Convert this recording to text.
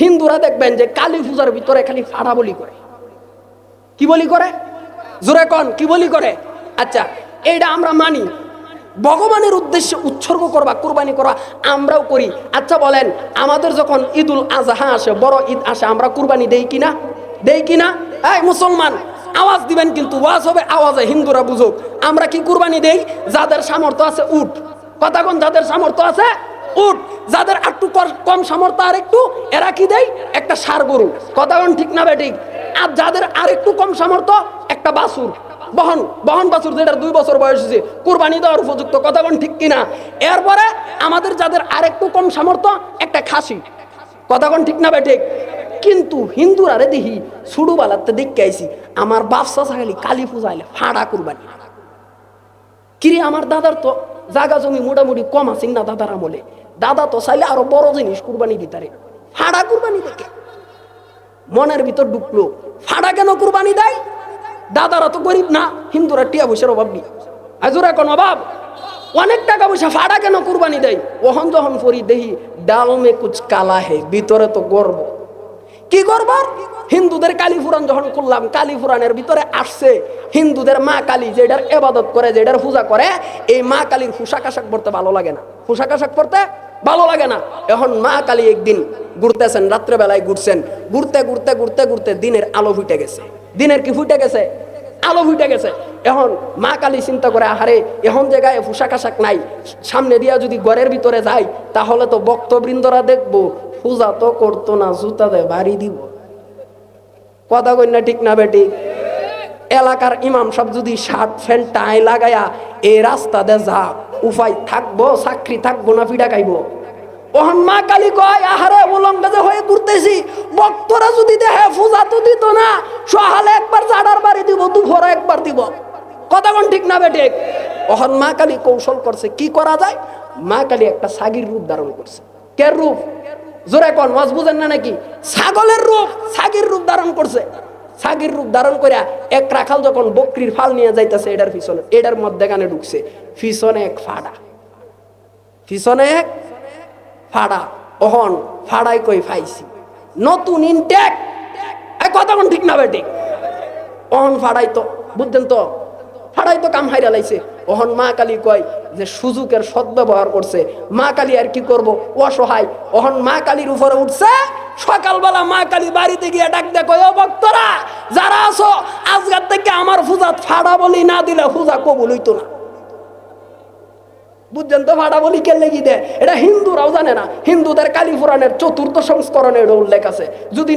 হিন্দুরা দেখবেন যে কালী পূজার ভিতরে খালি ফাড়া বলি করে। কি বলি করে? জোরে কন, কি বলি করে? আচ্ছা এইটা আমরা মানি। ভগবানের উদ্দেশ্যে উৎসর্গ করবা, কোরবানি করা আমরাও করি। আচ্ছা বলেন, আমাদের যখন ঈদুল আজহা আসে, বড় ঈদ আসে, আমরা কুরবানি দেই কিনা? দেই কিনা? এই মুসলমান, আওয়াজ দিবেন কিন্তু ওয়াজ হবে আওয়াজে, হিন্দুরা বুঝুক। আমরা কি কুরবানি দেই? যাদের সামর্থ্য আছে উঠ। কোন? যাদের সামর্থ্য আছে উঠ, যাদের একটু কম সামর্থ্য আর একটু, এরা কি দেয়? একটা সার গরু। কথা ঠিক না বেঠিক? আর যাদের আর একটু কম সামর্থ্য, একটা বাসুর বহন বহন বাছুর, যেটার দুই বছর বয়স হয়েছে, কুরবানি দেওয়ার উপযুক্ত। কথা ঠিক কিনা? এরপরে আমাদের যাদের আর একটু কম সামর্থ্য, একটা খাসি। কথা ঠিক না বেঠিক? কিন্তু হিন্দুরা রে দেখি সুডু বালাতে দেখতে আইছি, আমার বাপসা খালি কালী পূজা ফাড়া কুরবানি। কিরে আমার দাদার তো জাগা জমি মোটামুটি কম আছে না দাদার আমলে। দাদা তো চাইলে আরও বড় জিনিস কুরবানি দিতারে ফাড়া কুরবানি দেখে। মনের ভিতর ঢুকলো, ফাড়া কেন কুরবানি দেয়? দাদারা তো গরিব না, হিন্দুরা টিয়া পয়সার অভাব নেই। আজুর এখন অভাব। অনেক টাকা পয়সা ফাড়া কেন কুরবানি দেয়? ওহন যখন পরি দেহি ডাল মে কুচ কালা হে, ভিতরে তো গর্ব। কি করব? হিন্দুদের কালী পুরাণ যখন করলাম কালী পুরাণের ভিতরে আসছে হিন্দুদের মা কালী, যেটার এবাদত করে, যেটার পূজা করে, এই মা কালীর পোশাক আশাক পরতে ভালো লাগে না। পোশাক আশাক পরতে ভালো লাগে না। এখন মা কালী একদিন ঘুরতেছেন, রাত্রেবেলায় ঘুরছেন, ঘুরতে ঘুরতে ঘুরতে ঘুরতে দিনের আলো ফুটে গেছে। দিনের কি ফুটে গেছে? আলো ফুটে গেছে। এখন মা কালী চিন্তা করে, আহারে, এখন জায়গায় পোশাক আশাক নাই, সামনে দিয়া যদি ঘরের ভিতরে যাই, তাহলে তো বক্তবৃন্দরা দেখব পূজা তো করতো না, জুতা দে বাড়ি দিব। কথা না ঠিক না বেটি? এলাকার ইমাম সব যদি শার্ট প্যান্ট, টাই লাগায়া এই রাস্তা দে যা উপায় থাকব, চাকরি থাকব না পিঠা খাইবো। ওহন মা কালী কয়, আহারে উলঙ্গ যে হয়ে ঘুরতেছি বক্তরা যদি দেহে পূজা তো দিত না, সহালে একবার জাডার বাড়ি দিব, দুপুরে একবার দিব। কথা কোন ঠিক না বেটে? ওহন মা কালী কৌশল করছে, কি করা যায়? মা কালী একটা সাগির রূপ ধারণ করছে। কে রূপ? জোরে কন, ওয়াজ বুঝেন না নাকি? ছাগলের রূপ, ছাগির রূপ ধারণ করছে। ছাগির রূপ ধারণ করে এক রাখাল যখন বকরির ফাল নিয়ে যাইতেছে এটার পিছনে এটার মধ্যে গানে ঢুকছে। পিছনে এক ফাড়া। পিছনে এক ফাড়া। অহন ফাড়াই কই ফাইছি। নতুন ইনটেক। কোন ঠিক না বেটি? অহন ফাড়াই তো বুঝছেন তো? ফাড়াই তো কাম হাইরা লাইছে। অহন মা কালী কয় যে সুযোগের সদ্ব্যবহার করছে। মা কালী আর কি করব? অসহায়। অহন মা কালীর উপরে উঠছে। সকালবেলা মা কালী বাড়িতে গিয়ে ডাক কয়, ও ভক্তরা, যারা আছো আজকাল থেকে আমার পূজাত ফাড়া বলি না দিলে পূজা কবুল হইতো না। বুঝছেন তো ভাড়া বলি কে লেগে দেয়? এটা হিন্দুরাও জানে না। হিন্দুদের কালী পুরাণের চতুর্থ সংস্করণে উল্লেখ আছে। যদি